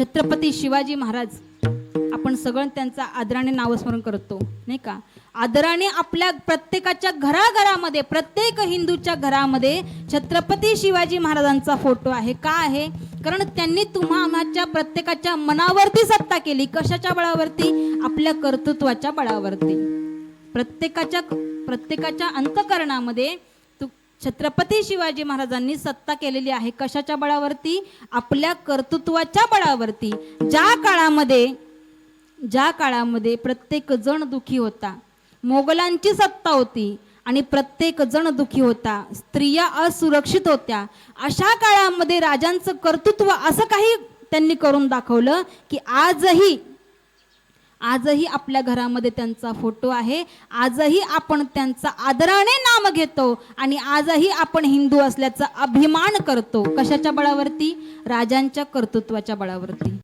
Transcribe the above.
छत्रपती शिवाजी महाराज आपण सगळं त्यांचा आदराने नावस्मरण करतो नाही का? आदराने आपल्या प्रत्येकाच्या घराघरामध्ये प्रत्येक हिंदूच्या घरामध्ये छत्रपती शिवाजी महाराजांचा फोटो आहे. का आहे? कारण त्यांनी तुम्हा प्रत्येकाच्या मनावरती सत्ता केली. कशाच्या बळावरती? आपल्या कर्तृत्वाच्या बळावरती. प्रत्येकाच्या प्रत्येकाच्या अंतकरणामध्ये छत्रपती शिवाजी महाराजांनी सत्ता केलेली आहे. कशाच्या बळावरती? आपल्या कर्तृत्वाच्या बळावरती. ज्या काळामध्ये ज्या काळामध्ये प्रत्येक जण दुखी होता मोगलांची सत्ता होती आणि प्रत्येक जण दुखी होता स्त्रिया असुरक्षित होत्या अशा काळामध्ये राजांचं कर्तृत्व असं काही त्यांनी करून दाखवलं की आजही आजही आपल्या घरामध्ये त्यांचा फोटो आहे. आजही आपण त्यांचा आदराने नाम घेतो आणि आजही आपण हिंदू असल्याचा अभिमान करतो. कशाच्या बळावरती? राजांच्या कर्तृत्वाच्या बळावरती.